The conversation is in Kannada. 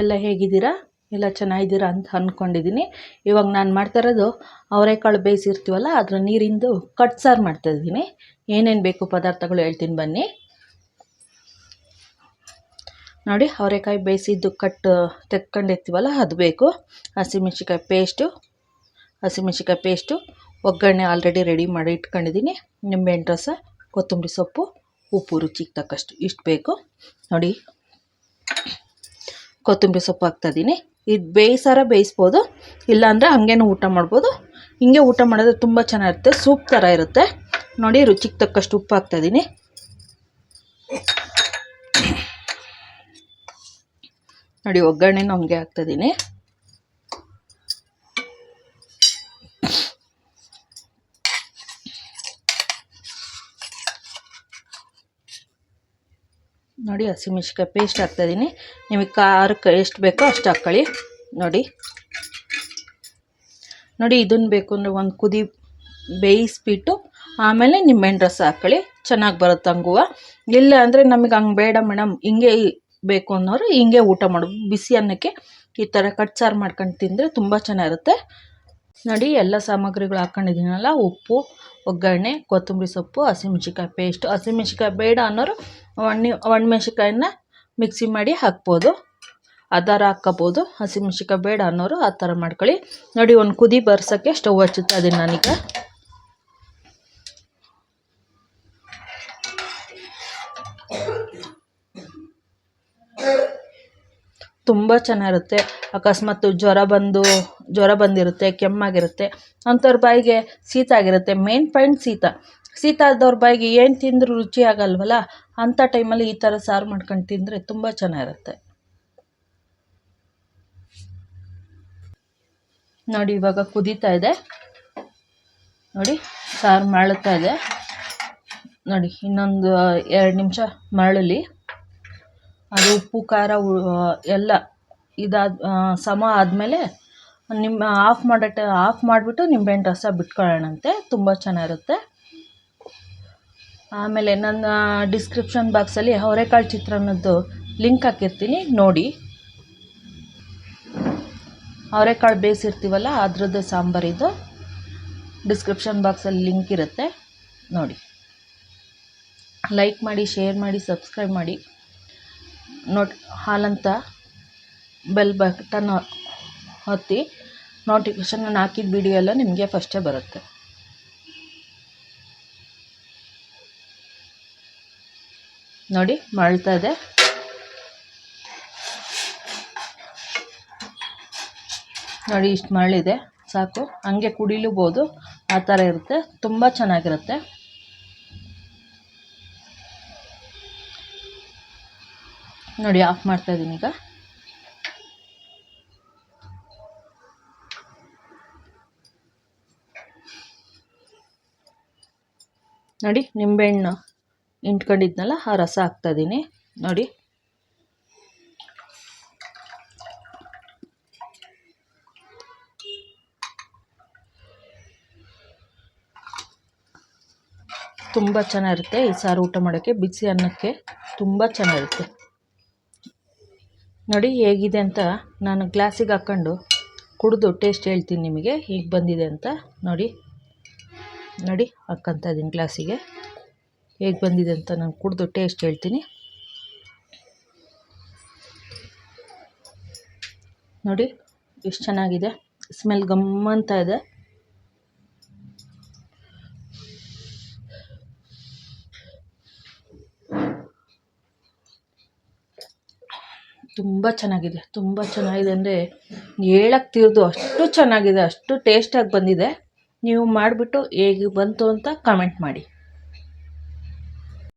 ಎಲ್ಲ ಹೇಗಿದ್ದೀರಾ? ಎಲ್ಲ ಚೆನ್ನಾಗಿದ್ದೀರಾ ಅಂತ ಅಂದ್ಕೊಂಡಿದ್ದೀನಿ ಇವಾಗ ನಾನು ಮಾಡ್ತಾ ಇರೋದು ಅವರೆಕಾಳು ಬೇಯಿಸಿರ್ತೀವಲ್ಲ, ಅದರ ನೀರಿಂದು ಕಟ್ ಸಾರು ಮಾಡ್ತಾಯಿದ್ದೀನಿ ಏನೇನು ಬೇಕು ಪದಾರ್ಥಗಳು ಹೇಳ್ತೀನಿ ಬನ್ನಿ. ನೋಡಿ, ಅವರೆಕಾಯಿ ಬೇಯಿಸಿದ್ದು ಕಟ್, ತೆಕ್ಕೊಂಡಿರ್ತೀವಲ್ಲ, ಅದು ಬೇಕು. ಹಸಿಮೆಣ್ಸಿಕಾಯಿ ಪೇಸ್ಟು ಹಸಿಮೆಣ್ಸಿಕಾಯಿ ಪೇಸ್ಟು, ಒಗ್ಗರಣೆ ಆಲ್ರೆಡಿ ರೆಡಿ ಮಾಡಿ ಇಟ್ಕೊಂಡಿದ್ದೀನಿ. ನಿಂಬೆಹಣ್ಣು ರಸ, ಕೊತ್ತಂಬರಿ ಸೊಪ್ಪು, ಉಪ್ಪು ರುಚಿಗೆ ತಕ್ಕಷ್ಟು ಇಷ್ಟು ಬೇಕು. ನೋಡಿ. ಕೊತ್ತಂಬರಿ ಸೊಪ್ಪು ಹಾಕ್ತಾಯಿದ್ದೀನಿ ಇದು ಬೇಯಿಸಾರ ಬೇಯಿಸ್ಬೋದು, ಇಲ್ಲಾಂದರೆ ಹಾಗೇನು ಊಟ ಮಾಡ್ಬೋದು. ಹಿಂಗೆ ಊಟ ಮಾಡಿದ್ರೆ ತುಂಬ ಚೆನ್ನಾಗಿರುತ್ತೆ, ಸೂಪ್ ಥರ ಇರುತ್ತೆ. ನೋಡಿ, ರುಚಿಗೆ ತಕ್ಕಷ್ಟು ಉಪ್ಪು ಹಾಕ್ತಾಯಿದ್ದೀನಿ ನೋಡಿ, ಒಗ್ಗರಣೆನೂ ಹಂಗೆ ಹಾಕ್ತಾಯಿದ್ದೀನಿ ನೋಡಿ ಹಸಿಮೆಣ್ಸಿಕಾಯಿ ಪೇಸ್ಟ್ ಹಾಕ್ತಾಯಿದ್ದೀನಿ ನಿಮಗೆ ಖಾರಕ್ಕೆ ಎಷ್ಟು ಬೇಕೋ ಅಷ್ಟು ಹಾಕ್ಕೊಳ್ಳಿ ನೋಡಿ. ನೋಡಿ, ಇದನ್ನು ಬೇಕು ಅಂದರೆ ಒಂದು ಕುದಿ ಬೇಯಿಸ್ಬಿಟ್ಟು ಆಮೇಲೆ ನಿಂಬೆಹಣ್ಣು ರಸ ಹಾಕ್ಕೊಳ್ಳಿ ಚೆನ್ನಾಗಿ ಬರುತ್ತೆ ಹಂಗುವ. ಇಲ್ಲ ಅಂದರೆ ನಮಗೆ ಹಂಗೆ ಬೇಡ ಮೇಡಮ್. ಹಿಂಗೆ ಬೇಕು ಅನ್ನೋರು ಹಿಂಗೆ ಊಟ ಮಾಡೋದು. ಬಿಸಿ ಅನ್ನಕ್ಕೆ ಈ ಥರ ಕಟ್ ಸಾರು ಮಾಡ್ಕೊಂಡು ತಿಂದರೆ ತುಂಬ ಚೆನ್ನಾಗಿರುತ್ತೆ. ನೋಡಿ, ಎಲ್ಲ ಸಾಮಗ್ರಿಗಳು ಹಾಕ್ಕೊಂಡಿದ್ದೀನಲ್ಲ ಉಪ್ಪು ಒಗ್ಗರಣೆ, ಕೊತ್ತಂಬರಿ ಸೊಪ್ಪು ಹಸಿಮೆಣ್ಸಿಕಾಯಿ ಪೇಸ್ಟು ಹಸಿಮೆಣ್ಸಿಕಾಯಿ ಬೇಡ ಅನ್ನೋರು ಒಣ ಒಣಮೆಣ್ಸಿಕಾಯನ್ನ ಮಿಕ್ಸಿ ಮಾಡಿ ಹಾಕ್ಬೋದು. ಆ ಥರ ಹಾಕ್ಕೋಬೋದು ಹಸಿಮೆಣ್ಸಿಕಾಯಿ ಬೇಡ ಅನ್ನೋರು ಆ ಥರ ಮಾಡ್ಕೊಳ್ಳಿ. ನೋಡಿ, ಒಂದು ಕುದಿ ಬರ್ಸೋಕ್ಕೆ ಸ್ಟವ್ ಹಚ್ಚುತ್ತೆ ಇದೀನಿ ನಾನೀಗ. ತುಂಬ ಚೆನ್ನಾಗಿರುತ್ತೆ. ಅಕಸ್ಮಾತ್ ಜ್ವರ ಬಂದು, ಜ್ವರ ಬಂದಿರುತ್ತೆ, ಕೆಮ್ಮಾಗಿರುತ್ತೆ. ಅಂಥವ್ರ ಬಾಯಿಗೆ ಶೀತ ಆಗಿರುತ್ತೆ. ಮೇನ್ ಪಾಯಿಂಟ್ ಶೀತ. ಶೀತ ಆದವ್ರ ಬಾಯಿಗೆ ಏನು ತಿಂದರೂ ರುಚಿ ಆಗಲ್ವಲ್ಲ, ಅಂಥ ಟೈಮಲ್ಲಿ ಈ ಥರ ಸಾರು ಮಾಡ್ಕೊಂಡು ತಿಂದರೆ ತುಂಬ ಚೆನ್ನಾಗಿರುತ್ತೆ. ನೋಡಿ, ಇವಾಗ ಕುದೀತಾ ಇದೆ. ನೋಡಿ, ಸಾರು ಮರಳುತ್ತಾ ಇದೆ. ನೋಡಿ, ಇನ್ನೊಂದು ಎರಡು ನಿಮಿಷ ಮರಳಲಿ ಅದು ಉಪ್ಪು, ಖಾರ ಎಲ್ಲ ಇದಾದ ಸಮ ಆದಮೇಲೆ ನಿಮ್ಮ ಆಫ್ ಮಾಡೋ, ಆಫ್ ಮಾಡಿಬಿಟ್ಟು ನಿಂಬೆಹಣ್ಣು ರಸ ಬಿಟ್ಕೊಳ್ಳೋಣಂತೆ. ತುಂಬ ಚೆನ್ನಾಗಿರುತ್ತೆ. ಆಮೇಲೆ ನನ್ನ ಡಿಸ್ಕ್ರಿಪ್ಷನ್ ಬಾಕ್ಸಲ್ಲಿ ಅವರೆಕಾಳು ಚಿತ್ರಾನ್ನದ್ದು ಲಿಂಕ್ ಹಾಕಿರ್ತೀನಿ, ನೋಡಿ. ಅವರೆಕಾಳು ಬೇಯಿಸಿರ್ತೀವಲ್ಲ ಅದ್ರದ್ದು ಸಾಂಬಾರಿದು ಡಿಸ್ಕ್ರಿಪ್ಷನ್ ಬಾಕ್ಸಲ್ಲಿ ಲಿಂಕ್ ಇರುತ್ತೆ, ನೋಡಿ. ಲೈಕ್ ಮಾಡಿ, ಶೇರ್ ಮಾಡಿ, ಸಬ್ಸ್ಕ್ರೈಬ್ ಮಾಡಿ. ನೋಟ್ ಹಾಲಂತ ಬೆಲ್ ಬಟನ್ ಒತ್ತಿ ನೋಟಿಫಿಕೇಶನ್ ನಾನು ಹಾಕಿದ ವಿಡಿಯೋ ಎಲ್ಲ ನಿಮಗೆ ಫಸ್ಟೇ ಬರುತ್ತೆ. ನೋಡಿ ಮಳ್ತಾ ಇದೆ. ನೋಡಿ, ಇಷ್ಟು ಮರಳಿದೆ ಸಾಕು. ಹಂಗೆ ಕುಡಿಲೂಬೋದು. ಆ ಥರ ಇರುತ್ತೆ. ತುಂಬ ಚೆನ್ನಾಗಿರುತ್ತೆ. ನೋಡಿ ಆಫ್ ಮಾಡ್ತಾ ಇದ್ದೀನಿ ಈಗ. ನೋಡಿ, ನಿಂಬೆಹಣ್ಣು ಇಂಟ್ಕೊಂಡಿದ್ನಲ್ಲ ಆ ರಸ ಹಾಕ್ತಾಯಿದ್ದೀನಿ. ನೋಡಿ. ತುಂಬ ಚೆನ್ನಾಗಿರುತ್ತೆ. ಈ ಸಾರು ಊಟ ಮಾಡೋಕ್ಕೆ ಬಿಸಿ ಅನ್ನಕ್ಕೆ ತುಂಬ ಚೆನ್ನಾಗಿರುತ್ತೆ. ನೋಡಿ, ಹೇಗಿದೆ ಅಂತ ನಾನು ಗ್ಲಾಸಿಗೆ ಹಾಕ್ಕೊಂಡು ಕುಡಿದು ಟೇಸ್ಟ್ ಹೇಳ್ತೀನಿ ನಿಮಗೆ. ಹೀಗೆ ಬಂದಿದೆ ಅಂತ ನೋಡಿ. ನೋಡಿ ಹಾಕ್ಕೊಂತ ಇದ್ದೀನಿ ಗ್ಲಾಸಿಗೆ ಹೇಗೆ ಬಂದಿದೆ ಅಂತ ನಾನು ಕುಡಿದು ಟೇಸ್ಟ್ ಹೇಳ್ತೀನಿ. ನೋಡಿ, ಎಷ್ಟು ಚೆನ್ನಾಗಿದೆ ಸ್ಮೆಲ್ ಗಮ್ಮಂತ ಇದೆ. ತುಂಬ ಚೆನ್ನಾಗಿದೆ ತುಂಬ ಚೆನ್ನಾಗಿದೆ ಅಂದರೆ ಹೇಳಕ್ಕೆ ತೀರ್ದು ಅಷ್ಟು ಚೆನ್ನಾಗಿದೆ, ಅಷ್ಟು ಟೇಸ್ಟಾಗಿ ಬಂದಿದೆ. ನೀವು ಮಾಡಿಬಿಟ್ಟು ಹೇಗೆ ಬಂತು ಅಂತ ಕಮೆಂಟ್ ಮಾಡಿ.